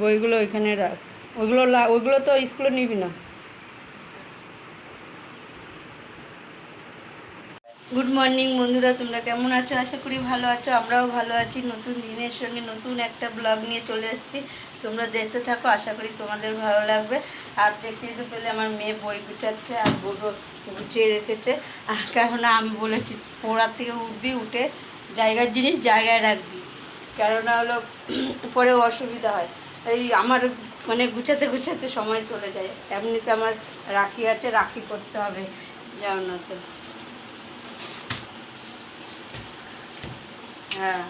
বইগুলো ওইখানে রাখ। ওইগুলো ওইগুলো তো স্কুলে নিবি না। গুড মর্নিং বন্ধুরা, তোমরা কেমন আছো? আশা করি ভালো আছো, আমরাও ভালো আছি। নতুন দিনের সঙ্গে নতুন একটা ব্লগ নিয়ে চলে এসেছি। তোমরা দেখতে থাকো, আশা করি তোমাদের ভালো লাগবে। আর দেখতে তো পেলে আমার মেয়ে বই গুছাচ্ছে আর বড়ো গুছিয়ে রেখেছে। আর কেননা আমি বলেছি, পড়ার থেকে উঠবি, উঠে জায়গার জিনিস জায়গায় রাখবি। কেননা হলো, পরে অসুবিধা হয়। এই আমার মানে গুছাতে গুছাতে সময় চলে যায়। এমনিতে আমার রাখি আছে, রাখি করতে হবে। তো হ্যাঁ।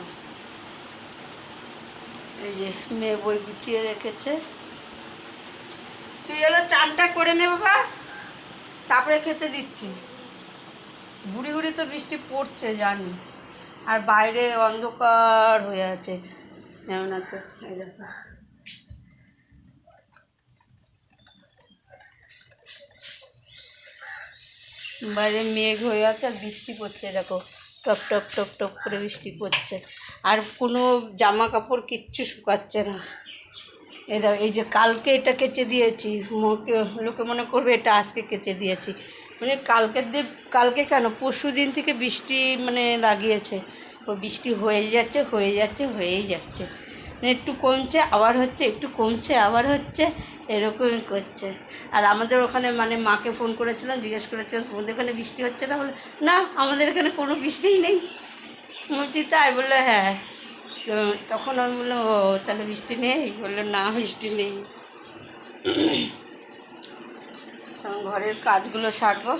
এই যে মেয়ে বই গুছিয়ে রেখেছে। তুই হলো চানটা করে নে বাবা। তারপরে খেতে দিচ্ছি। বুড়ি বুড়ি তো বৃষ্টি পড়ছে, জানি। আর বাইরে অন্ধকার হয়ে আছে। যেমন এই দেখো। বাইরে মেঘ হয়ে আছে আর বৃষ্টি পড়ছে, দেখো। টপ টপ টপ টপ করে বৃষ্টি পড়ছে। আর কোনো জামা কাপড় কিচ্ছু শুকাচ্ছে না। এই দেখো, এই যে কালকে এটা কেচে দিয়েছি। লোকে মনে করবে এটা আজকে কেচে দিয়েছি। মানে কালকের দিয়ে কালকে কেন? পরশু দিন থেকে বৃষ্টি মানে লাগিয়েছে। ও বৃষ্টি হয়ে যাচ্ছে হয়ে যাচ্ছে, হয়েই যাচ্ছে। একটু কমছে, আবার হচ্ছে, একটু কমছে, আবার হচ্ছে, এরকমই করছে। আর আমাদের ওখানে মানে মাকে ফোন করেছিলাম, জিজ্ঞেস করেছিলাম, তোমাদের ওখানে বৃষ্টি হচ্ছে না? বলে, না, আমাদের এখানে কোনো বৃষ্টিই নেই। বলছি, তাই? বলল হ্যাঁ। তখন আমি বললাম, ও, তাহলে বৃষ্টি নেই? বলল, না, বৃষ্টি নেই। ঘরের কাজগুলো সারবো।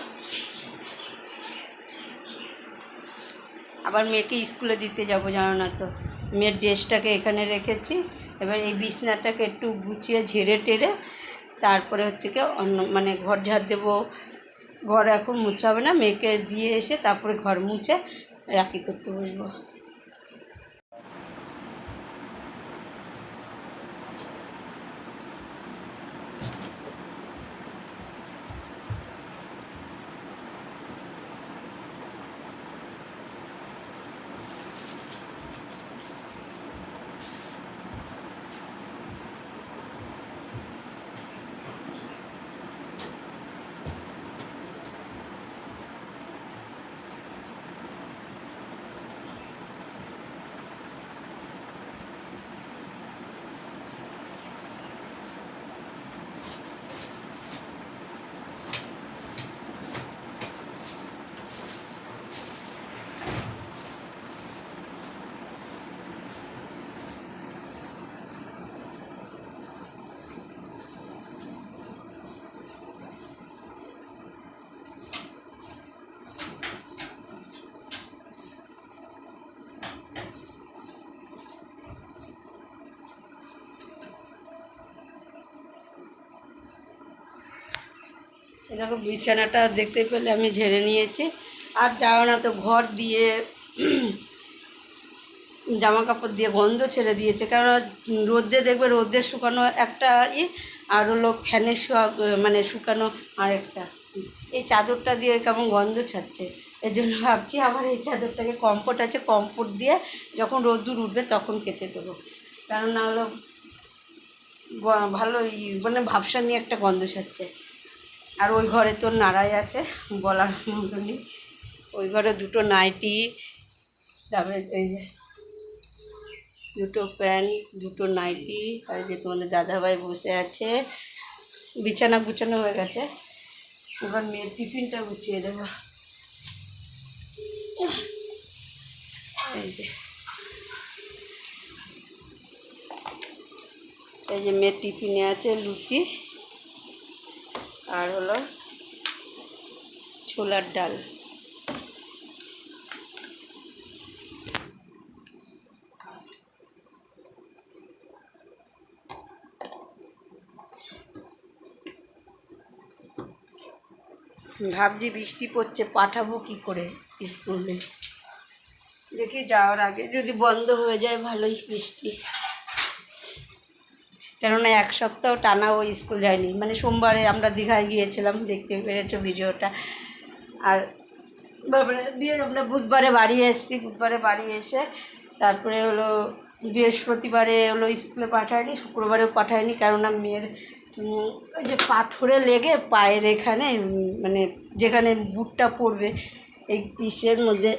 আবার মেয়েকে স্কুলে দিতে যাব, জানো না তো। মেয়ের ড্রেসটাকে এখানে রেখেছি। এবার এই বিছনাটাকে একটু গুছিয়ে ঝেড়ে টেরে তারপরে হচ্ছে কি অন্য মানে ঘর ঝাড় দেবো। ঘর এখন মুছাবে না, মেয়েকে দিয়ে এসে তারপরে ঘর মুছে রাখি করতে বসবো। দেখো বিছানাটা দেখতে পেলে আমি ঝেড়ে নিয়েছি। আর যাও না তো ঘর দিয়ে জামা কাপড় দিয়ে গন্ধ ছেড়ে দিয়েছে। কারণ রোদ্রে দেখবে রোদ্রে শুকানো একটা ই, আর হলো ফ্যানের মানে শুকানো আরেকটা। এই চাদরটা দিয়ে কেমন গন্ধ ছাড়ছে। এই জন্য ভাবছি আবার এই চাদরটাকে কম্পোর্ট আছে কম্পোর্ট দিয়ে যখন রোদ্দুর উঠবে তখন কেচে দেবো। কারণ না হলো ভালো মানে ভাবসা নিয়ে একটা গন্ধ ছাড়ছে। আর ওই ঘরে তো নাড়াই আছে, বলার মতো নেই। ওই ঘরে দুটো নাইটি, তারপরে এই যে দুটো প্যান্ট, দুটো নাইটি, আর যে তোমাদের দাদাভাই বসে আছে। বিছানা গুছানো হয়ে গেছে। এবার মেয়ের টিফিনটা গুছিয়ে দেবো। এই যে। এই যে মেয়ের টিফিনে আছে লুচি। আর হলো ছোলার ডাল। ভাবছি বৃষ্টি পড়ছে, পাঠাবো কি করে স্কুলে। দেখি যাওয়ার আগে, যদি বন্ধ হয়ে যায় ভালোই বৃষ্টি। কেননা এক সপ্তাহ টানা ও স্কুল যায়নি। মানে সোমবারে আমরা দীঘায় গিয়েছিলাম, দেখতে পেরেছ ভিডিওটা। আর দিয়ে আমরা বুধবারে বাড়ি এসেছি, বুধবারে বাড়ি এসে তারপরে হলো বৃহস্পতিবারে হলো স্কুলে পাঠায়নি, শুক্রবারেও পাঠায়নি, কেননা মেয়ের ওই যে পাথরে লেগে পায়ের এখানে মানে যেখানে বুটটা পড়বে, এই ইসের মধ্যে।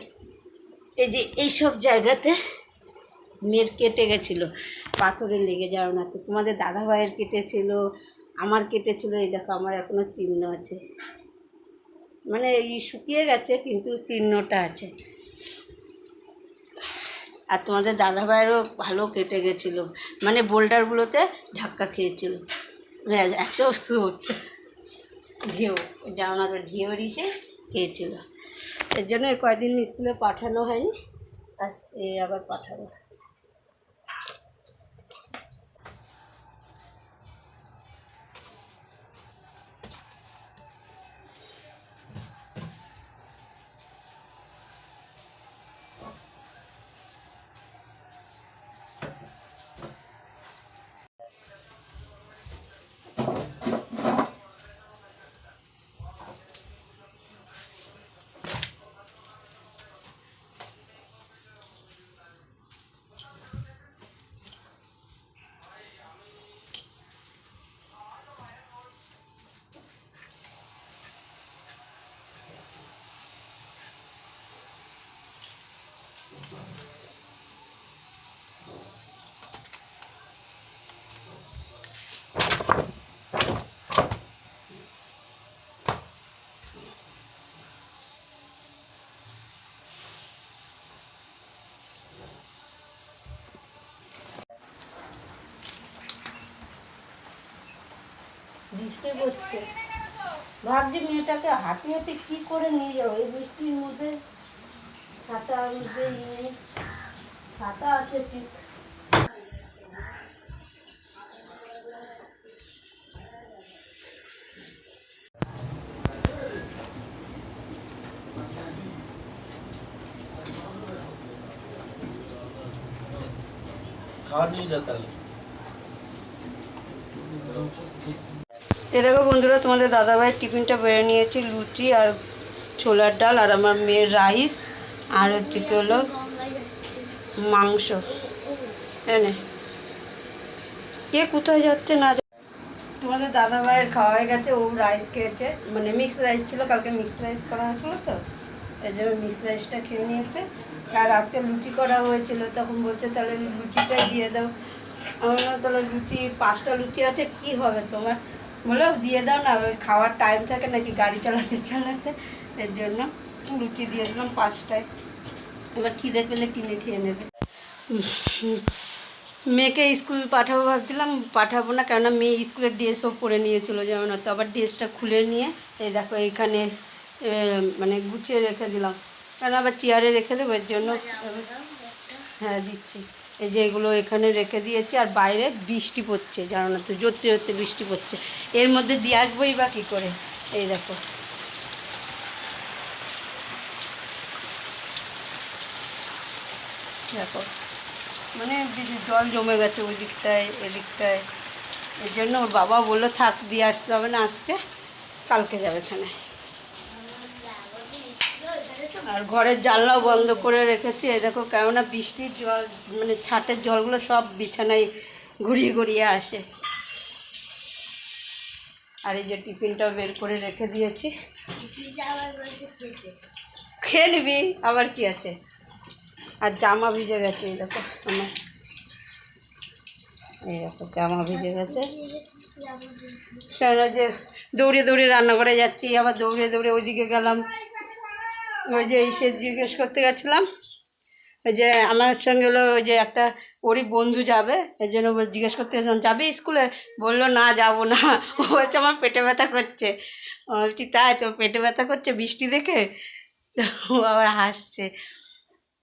এই যে এইসব জায়গাতে মেয়ের কেটে গেছিল। পাথরে লেগে যাও না তো। তোমাদের দাদা ভাইয়ের কেটেছিল, আমার কেটেছিল, এই দেখো আমার এখনও চিহ্ন আছে। মানে এই শুকিয়ে গেছে কিন্তু চিহ্নটা আছে। আর তোমাদের দাদা ভাইয়েরও ভালো কেটে গেছিল। মানে বোল্ডারগুলোতে ধাক্কা খেয়েছিল। এত সুত ঢেউ জানা তো ঢেউর ইসে খেয়েছিল। এর জন্য এই কয়দিন স্কুলে পাঠানো হয়নি আজ এ আবার পাঠাবো। বৃষ্টি পড়ছে ভাবছি মেয়েটাকে হাঁটি হাঁটি কী করে নিয়ে যাবো এই বৃষ্টির মধ্যে ছাতার মধ্যে নিয়ে ছাতা আছে ঠিক खाना नहीं जाता है এ দেখো বন্ধুরা, তোমাদের দাদাভাইয়ের টিফিনটা বেড়ে নিয়েছি, লুচি আর ছোলার ডাল আর আমার মেয়ের রাইস আর হচ্ছে কি হলো মাংস। এনে কে কোথায় যাচ্ছে না তোমাদের দাদা ভাইয়ের খাওয়া হয়ে গেছে, ও রাইস খেয়েছে। মানে মিক্স রাইস ছিল, কালকে মিক্স রাইস করা হয়েছিল তো, এই জন্য মিক্স রাইসটা খেয়ে নিয়েছে। আর আজকে লুচি করা হয়েছিল, তখন বলছে তাহলে লুচিটাই দিয়ে দাও। আমার তাহলে লুচি, পাঁচটা লুচি আছে, কি হবে তোমার? বলো দিয়ে দাও না খাওয়ার টাইম থাকে নাকি গাড়ি চালাতে চালাতে। এর জন্য লুচি দিয়ে দিলাম পাঁচটায়। এবার খিদে পেলে কিনে খেয়ে নেবে। মেয়েকে স্কুল পাঠাবো ভাবছিলাম পাঠাবো না কেননা মেয়ে স্কুলের ড্রেসও পরে নিয়েছিল যেমন তো আবার ড্রেসটা খুলে নিয়ে এই দেখো এখানে মানে গুছিয়ে রেখে দিলাম। কারণ আবার চেয়ারে রেখে দেবো এর জন্য হ্যাঁ দিচ্ছি। এই যে এগুলো এখানে রেখে দিয়েছি, আর বাইরে বৃষ্টি পড়ছে, জানো না তো, জোরতে জোরতে বৃষ্টি পড়ছে। এর মধ্যে দিয়ে আসবোই বা কী করে? এই দেখো। দেখো মানে জল জমে গেছে ওই দিকটায়, এদিকটায়। এর জন্য ওর বাবা বলল, থাক, দিয়ে আসতে হবে না আসতে কালকে যাবে এখানে। আর ঘরের জানলাও বন্ধ করে রেখেছি। এই দেখো কেননা বৃষ্টির জল মানে ছাটের জলগুলো সব বিছানায় ঘুরিয়ে ঘুরিয়ে আসে। আর এই যে টিফিনটাও বের করে রেখে দিয়েছি। খেয়ে নিবি, আবার কি আছে? আর জামা ভিজে গেছে, এই দেখো আমার। এই দেখো জামা ভিজে গেছে। কেননা যে দৌড়ে দৌড়ে রান্না করে যাচ্ছি, আবার দৌড়ে দৌড়ে ওইদিকে গেলাম। ওই যে এসে জিজ্ঞেস করতে গেছিলাম, ওই যে আমার সঙ্গে হলো ওই যে একটা ওরই বন্ধু যাবে এই জন্য জিজ্ঞেস করতে গেছিলাম, যাবি স্কুলে? বলল, না, যাব না। ও বলছে, আমার পেটে ব্যথা করছে। বলছি, তাই তো, পেটে ব্যথা করছে বৃষ্টি দেখে? ও আবার হাসছে।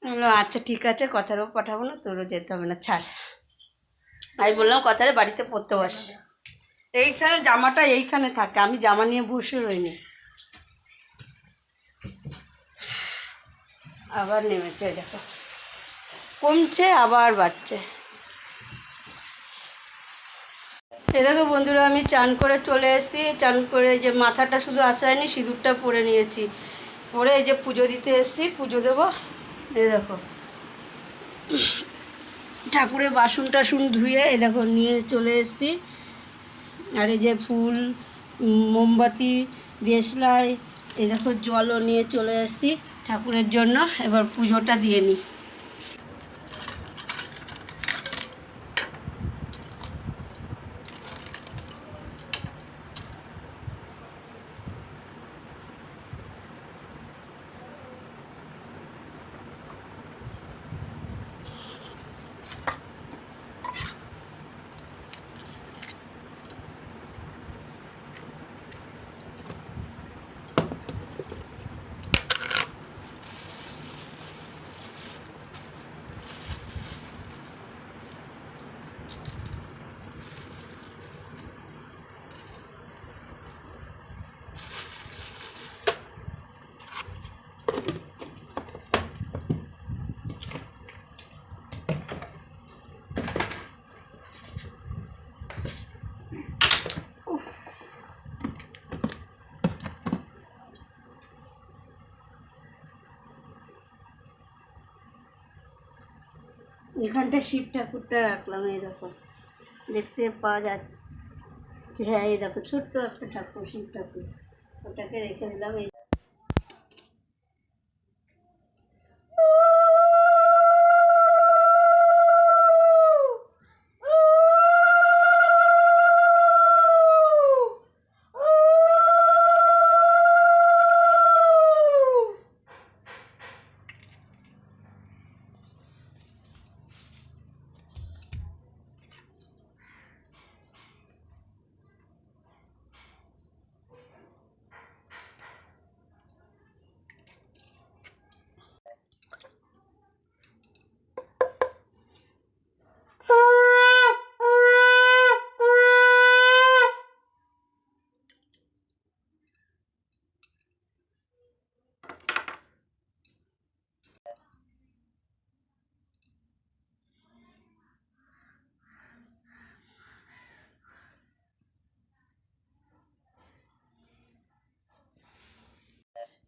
বলল আচ্ছা ঠিক আছে কথারও পাঠাবো না, তোরও যেতে হবে না, ছাড়। আমি বললাম কথারে বাড়িতে পড়তে বস। এইখানে জামাটা এইখানে থাকে, আমি জামা নিয়ে বসে রইনি। আবার নেমেছে দেখো। কমছে, আবার বাড়ছে। এ দেখো বন্ধুরা, আমি চান করে চলে এসেছি। চান করে যে মাথাটা শুধু আশ্রয়নি, সিঁদুরটা পরে নিয়েছি। পরে এই যে পুজো দিতে এসেছি, পুজো দেবো। এই দেখো। ঠাকুরের বাসন টাসন ধুয়ে, এই দেখো, নিয়ে চলে এসেছি। আর এই যে ফুল মোমবাতি, দেশলাই, এই দেখো, জলও নিয়ে চলে এসেছি। ঠাকুরের জন্য এবার পুজোটা দিয়ে নিই। এখানটা শিব ঠাকুরটা রাখলাম, এই দেখো। দেখতে পাওয়া যাচ্ছে হ্যাঁ এই দেখো, ছোট্ট একটা ঠাকুর, শিব ঠাকুর। ওটাকে রেখে দিলাম, এই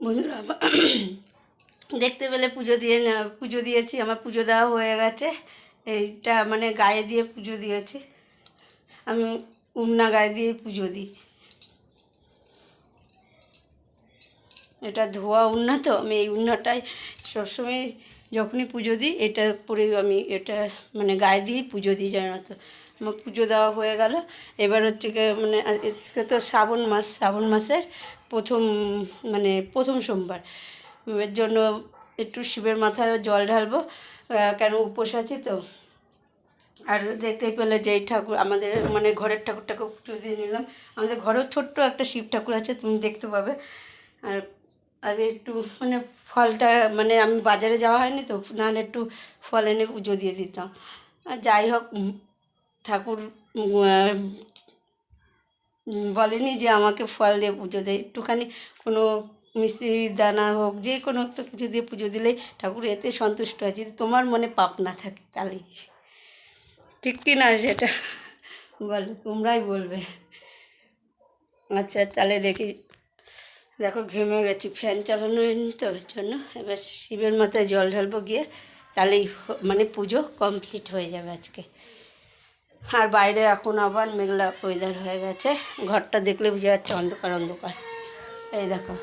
বন্ধুরা দেখতে পেলে পুজো দিয়ে পুজো দিয়েছি, আমার পুজো দেওয়া হয়ে গেছে। এইটা মানে গায়ে দিয়ে পুজো দিয়েছি। আমি উমনা গায়ে দিয়ে পুজো দিই। এটা ধোয়া উন্না তো, আমি এই উন্নাটাই সবসময় যখনই পুজো দিই, এটা পরে আমি এটা মানে গায়ে দিয়েই পুজো দিই, জানো তো। আমার পুজো দেওয়া হয়ে গেল। এবার হচ্ছে গিয়ে মানে আজকে তো শ্রাবণ মাস, শ্রাবণ মাসের প্রথম মানে প্রথম সোমবার। এর জন্য একটু শিবের মাথায় জল ঢালবো কেন উপোস আছি তো। আর দেখতেই পেলে যে ঠাকুর, আমাদের মানে ঘরের ঠাকুরটাকে দিয়ে নিলাম। আমাদের ঘরেও ছোট্ট একটা শিব ঠাকুর আছে, তুমি দেখতে পাবে। আর আজ একটু মানে ফলটা মানে আমি বাজারে যাওয়া হয়নি তো, নাহলে একটু ফল এনে পুজো দিয়ে দিতাম। আর যাই হোক, ঠাকুর বলেনি যে আমাকে ফল দিয়ে পুজো দেয়। একটুখানি কোনো মিষ্টির দানা হোক, যে কোনো একটা কিছু দিয়ে পুজো দিলেই ঠাকুর এতে সন্তুষ্ট হয়। যদি তোমার মনে পাপ না থাকে তাহলেই ঠিক কি না সেটা? বলো, তোমরাই বলবে। আচ্ছা তাহলে দেখি। দেখো, ঘেমে গেছি, ফ্যান চালানো তো জন্য। এবার শিবের মাথায় জল ঢালবো গিয়ে, তাহলেই মানে পুজো কমপ্লিট হয়ে যাবে আজকে। আর বাইরে এখন আবার মেঘলা ওয়েদার হয়ে গেছে। ঘরটা দেখলে বুঝে যাচ্ছে অন্ধকার অন্ধকার। এই দেখো।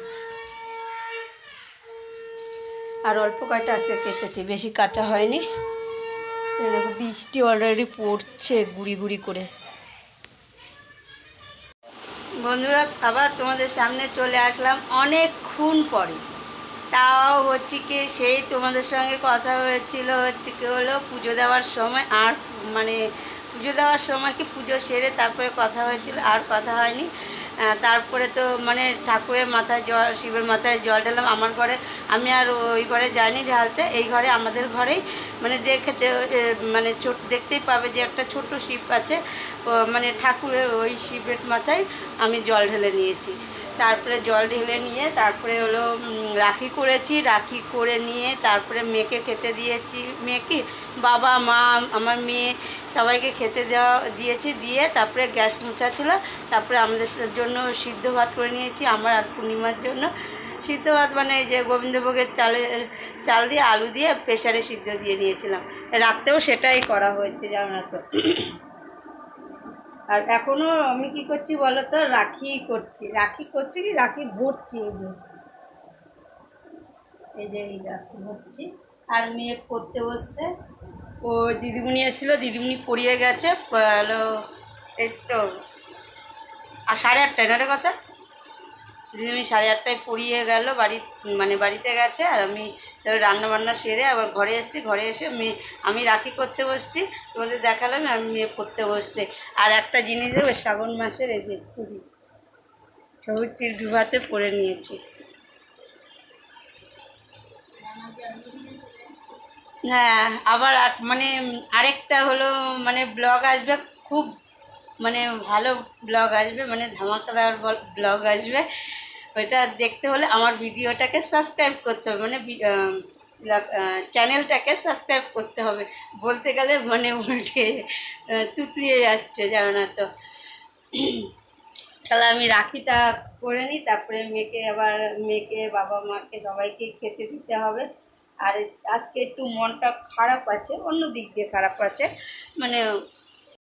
আর অল্প কয়টা আজকে কেটেছি, বেশি কাঁচা হয়নি। এই দেখো, বৃষ্টি অলরেডি পড়ছে গুড়ি গুড়ি করে। বন্ধুরা, আবার তোমাদের সামনে চলে আসলাম অনেকক্ষণ পরে। তাও হচ্ছে কি, সেই তোমাদের সঙ্গে কথা হয়েছিল, হচ্ছে কি হলো, পুজো দেওয়ার সময় আর মানে পুজো দেওয়ার সময় কি পুজো সেরে তারপরে কথা হয়েছিল? আর কথা হয়নি। তারপরে তো মানে ঠাকুরের মাথায় জল, শিবের মাথায় জল ঢালাম আমার ঘরে। আমি আর ওই ঘরে যাইনি ঢালতে। এই ঘরে আমাদের ঘরেই মানে দেখেছে মানে ছোট, দেখতেই পাবে যে একটা ছোট শিব আছে। মানে ঠাকুরের ওই শিবের মাথায় আমি জল ঢেলে নিয়েছি। তারপরে জল ঢেলে নিয়ে তারপরে হলো রাখি করেছি। রাখি করে নিয়ে তারপরে মেয়েকে খেতে দিয়েছি। মেয়েকে বাবা, মা, আমার মেয়ে সবাইকে খেতে দেওয়া, দিয়েছি, দিয়ে তারপরে গ্যাস মোছা ছিল। তারপরে আমাদের জন্য সিদ্ধ ভাত করে নিয়েছি, আমার আর পূর্ণিমার জন্য। সিদ্ধ ভাত মানে যে গোবিন্দভোগের চালের, চাল দিয়ে আলু দিয়ে প্রেশারে সিদ্ধ দিয়ে নিয়েছিলাম। রাত্রেও সেটাই করা হয়েছে, জানো তো? আর এখনও আমি কি করছি বলো তো? রাখি করছি। রাখি করছি কি? রাখি ভরছি এই যে। এই যে এই রাখি ভরছি। আর মেয়ে পড়তে বসছে। ও দিদিমণি এসেছিল, দিদিমণি পড়িয়ে গেছে হলো এই তো, আর সাড়ে আটটায়, না রে কথা? দিদিমণি সাড়ে আটটায় পড়িয়ে গেল, বাড়ি মানে বাড়িতে গেছে, আর আমি রান্না বান্না সেরে আবার ঘরে এসেছি, ঘরে এসে আমি আমি রাখি করতে বসছি, তোমাদের দেখালাম আমি মেয়ে পড়তে বসছে। আর একটা জিনিস দেবো, শ্রাবণ মাসের এই যে সবুজ চির ডুবাতে পরে নিয়েছি। আবার এক- মানে আরেকটা হলো মানে ব্লগ আসবে, খুব মানে ভালো ব্লগ আসবে মানে ধামাকাদার ব্লগ আসবে। ওইটা দেখতে হলে আমার ভিডিওটাকে সাবস্ক্রাইব করতে হবে মানে চ্যানেলটাকে সাবস্ক্রাইব করতে হবে। বলতে গেলে মানে উল্টে তুতলিয়ে যাচ্ছে জানো না তো। তাহলে আমি রাখিটা করে নিই, তারপরে মেয়েকে আবার, মেয়েকে বাবা মাকে সবাইকে খেতে দিতে হবে। আর আজকে একটু মনটা খারাপ আছে অন্য দিক দিয়ে খারাপ আছে। মানে